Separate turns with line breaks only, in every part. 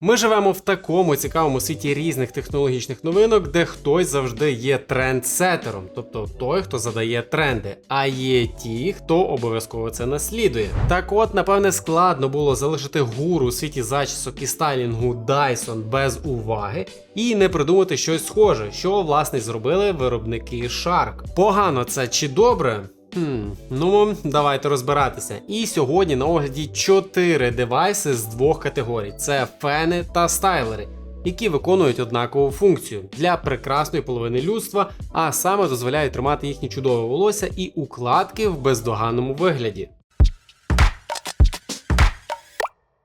Ми живемо в такому цікавому світі різних технологічних новинок, де хтось завжди є трендсетером, тобто той, хто задає тренди, а є ті, хто обов'язково це наслідує. Так от, напевне, складно було залишити гуру у світі зачісок і стайлінгу Dyson без уваги і не придумати щось схоже, що власне зробили виробники Shark. Погано це чи добре? Хм, ну давайте розбиратися. І сьогодні на огляді 4 девайси з двох категорій: це фени та стайлери, які виконують однакову функцію для прекрасної половини людства, а саме дозволяють тримати їхнє чудове волосся і укладки в бездоганному вигляді.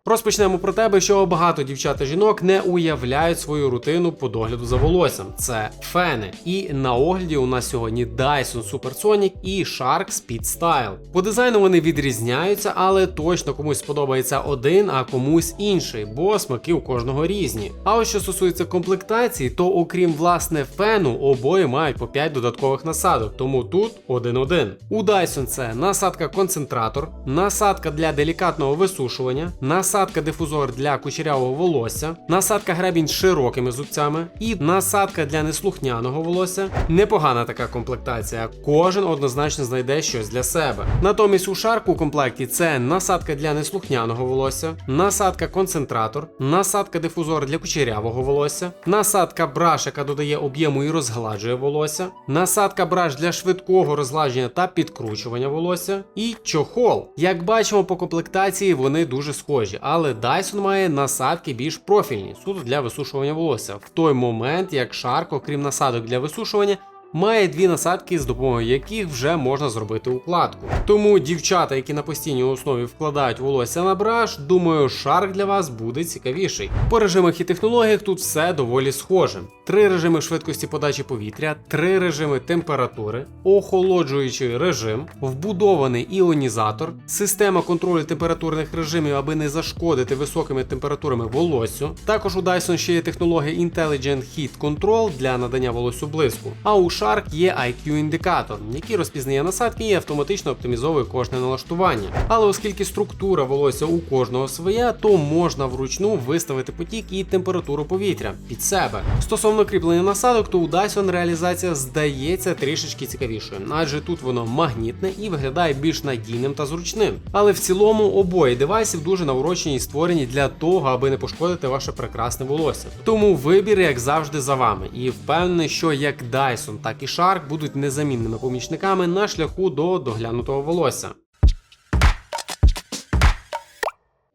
Розпочнемо про тебе, що багато дівчат та жінок не уявляють свою рутину по догляду за волоссям. Це фени. І на огляді у нас сьогодні Dyson Supersonic і Shark Speed Style. По дизайну вони відрізняються, але точно комусь сподобається один, а комусь інший, бо смаки у кожного різні. А ось що стосується комплектації, то окрім власне фену, обоє мають по 5 додаткових насадок, тому тут один-один. У Dyson це насадка концентратор, насадка для делікатного висушування, насадка дифузор для кучерявого волосся, насадка гребінь з широкими зубцями і насадка для неслухняного волосся. Непогана така комплектація. Кожен однозначно знайде щось для себе. Натомість у шарку у комплекті це насадка для неслухняного волосся, насадка концентратор, насадка дифузор для кучерявого волосся, насадка браш, яка додає об'єму і розгладжує волосся, насадка браш для швидкого розгладження та підкручування волосся, і чохол. Як бачимо по комплектації, вони дуже схожі, але Dyson має насадки більш профільні, суто для висушування волосся. В той момент, як Shark, окрім насадок для висушування, має дві насадки, з допомогою яких вже можна зробити укладку. Тому дівчата, які на постійній основі вкладають волосся на браш, думаю, Shark для вас буде цікавіший. По режимах і технологіях тут все доволі схоже. Три режими швидкості подачі повітря, три режими температури, охолоджуючий режим, вбудований іонізатор, система контролю температурних режимів, аби не зашкодити високими температурами волоссю. Також у Dyson ще є технологія Intelligent Heat Control для надання волоссю блиску. А у Shark є IQ-індикатор, який розпізнає насадки і автоматично оптимізовує кожне налаштування. Але оскільки структура волосся у кожного своя, то можна вручну виставити потік і температуру повітря під себе. Стосовно кріплення насадок, то у Dyson реалізація здається трішечки цікавішою, адже тут воно магнітне і виглядає більш надійним та зручним. Але в цілому обоє девайсів дуже наурочені і створені для того, аби не пошкодити ваше прекрасне волосся. Тому вибір, як завжди, за вами. І впевнений, що як Dyson, так і Шарк будуть незамінними помічниками на шляху до доглянутого волосся.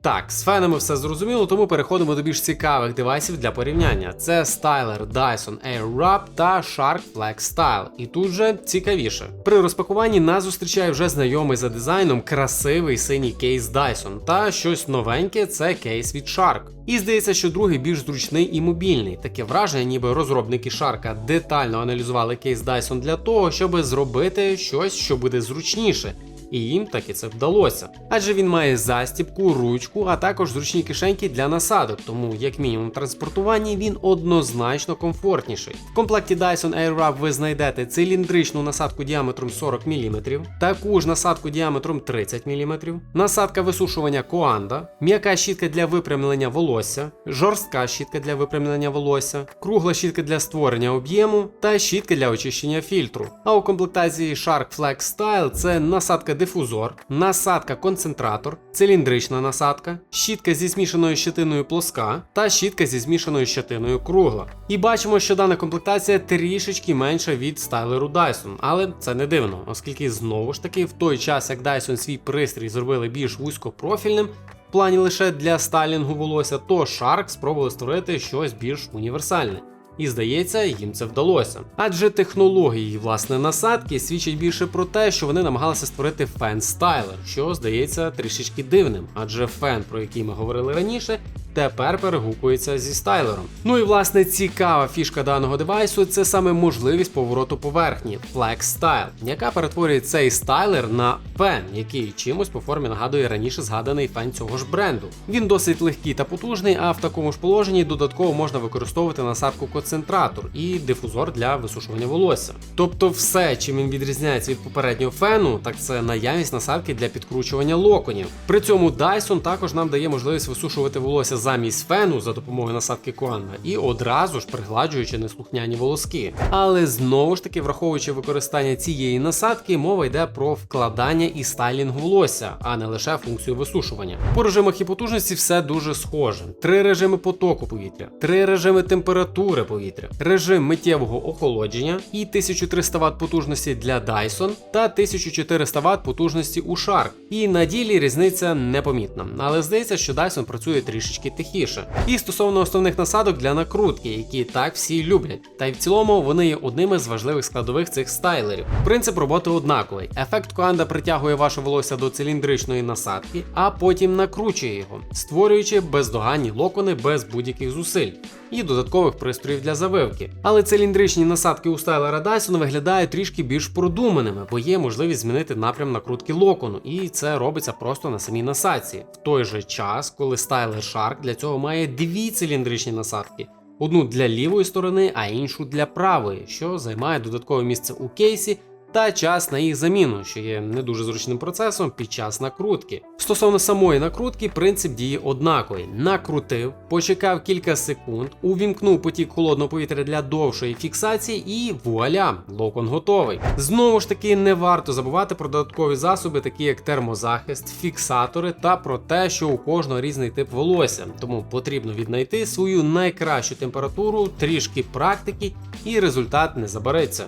Так, з фенами все зрозуміло, тому переходимо до більш цікавих девайсів для порівняння. Це стайлер Dyson Airwrap та Shark Flex Style. І тут же цікавіше. При розпакуванні нас зустрічає вже знайомий за дизайном красивий синій кейс Dyson та щось новеньке це кейс від Shark. І здається, що другий більш зручний і мобільний. Таке враження, ніби розробники Shark детально аналізували кейс Dyson для того, щоб зробити щось, що буде зручніше. І їм таки це вдалося. Адже він має застіпку, ручку, а також зручні кишеньки для насадок, тому, як мінімум, в транспортуванні він однозначно комфортніший. В комплекті Dyson Airwrap ви знайдете циліндричну насадку діаметром 40 мм, таку ж насадку діаметром 30 мм, насадка висушування Коанда, м'яка щітка для випрямлення волосся, жорстка щітка для випрямлення волосся, кругла щітка для створення об'єму та щітка для очищення фільтру. А у комплектації Shark Flex Style це насадка дифузор, насадка концентратор, циліндрична насадка, щітка зі змішаною щетиною плоска та щітка зі змішаною щетиною кругла. І бачимо, що дана комплектація трішечки менша від стайлеру Dyson, але це не дивно, оскільки знову ж таки в той час, як Dyson свій пристрій зробили більш вузькопрофільним. В плані лише для стайлінгу волосся, то Shark спробували створити щось більш універсальне. І здається, їм це вдалося. Адже технології власне насадки свідчать більше про те, що вони намагалися створити фен стайлер, що здається трішечки дивним, адже фен, про який ми говорили раніше, тепер перегукується зі стайлером. Ну і власне цікава фішка даного девайсу це саме можливість повороту поверхні Flex Style, яка перетворює цей стайлер на фен, який чимось по формі нагадує раніше згаданий фен цього ж бренду. Він досить легкий та потужний, а в такому ж положенні додатково можна використовувати насадку концентратор і дифузор для висушування волосся. Тобто, все, чим він відрізняється від попереднього фену, так це наявність насадки для підкручування локонів. При цьому Dyson також нам дає можливість висушувати волосся за замість фену за допомогою насадки Коанга і одразу ж пригладжуючи неслухняні волоски. Але знову ж таки, враховуючи використання цієї насадки, мова йде про вкладання і стайлінг волосся, а не лише функцію висушування. По режимах і потужності все дуже схоже: три режими потоку повітря, три режими температури повітря, режим миттєвого охолодження і 1300 Вт потужності для Dyson та 1400 Вт потужності у Shark. І на ділі різниця непомітна, але здається, що Dyson працює трішечки тихіше. І стосовно основних насадок для накрутки, які так всі люблять. Та й в цілому вони є одними з важливих складових цих стайлерів. Принцип роботи однаковий. Ефект коанда притягує ваше волосся до циліндричної насадки, а потім накручує його, створюючи бездоганні локони без будь-яких зусиль. І додаткових пристроїв для завивки. Але циліндричні насадки у стайлера Dyson виглядають трішки більш продуманими, бо є можливість змінити напрям накрутки локону, і це робиться просто на самій насадці. В той же час, коли стайлер Shark для цього має дві циліндричні насадки. Одну для лівої сторони, а іншу для правої, що займає додаткове місце у кейсі та час на їх заміну, що є не дуже зручним процесом під час накрутки. Стосовно самої накрутки, принцип дії однаковий: накрутив, почекав кілька секунд, увімкнув потік холодного повітря для довшої фіксації, і вуаля, локон готовий. Знову ж таки, не варто забувати про додаткові засоби, такі як термозахист, фіксатори, та про те, що у кожного різний тип волосся, тому потрібно віднайти свою найкращу температуру, трішки практики, і результат не забереться.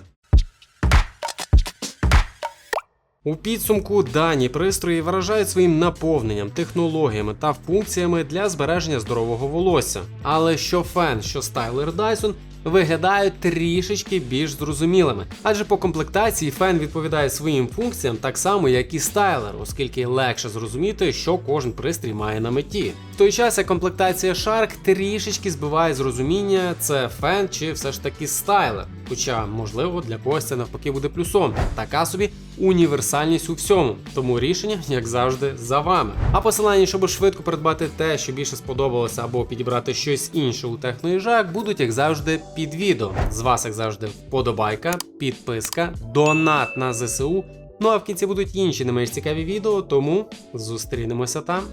У підсумку дані пристрої вражають своїм наповненням, технологіями та функціями для збереження здорового волосся. Але що фен, що стайлер Dyson виглядають трішечки більш зрозумілими, адже по комплектації фен відповідає своїм функціям так само, як і стайлер, оскільки легше зрозуміти, що кожен пристрій має на меті. В той час як комплектація Shark трішечки збиває з розуміння, це фен чи все ж таки стайлер. Хоча, можливо, для когось це навпаки буде плюсом. Така собі універсальність у всьому. Тому рішення, як завжди, за вами. А посилання, щоб швидко придбати те, що більше сподобалося, або підібрати щось інше у техноїжак, будуть як завжди під відео. З вас, як завжди, вподобайка, підписка, донат на ЗСУ. Ну а в кінці будуть інші не менш цікаві відео, тому зустрінемося там.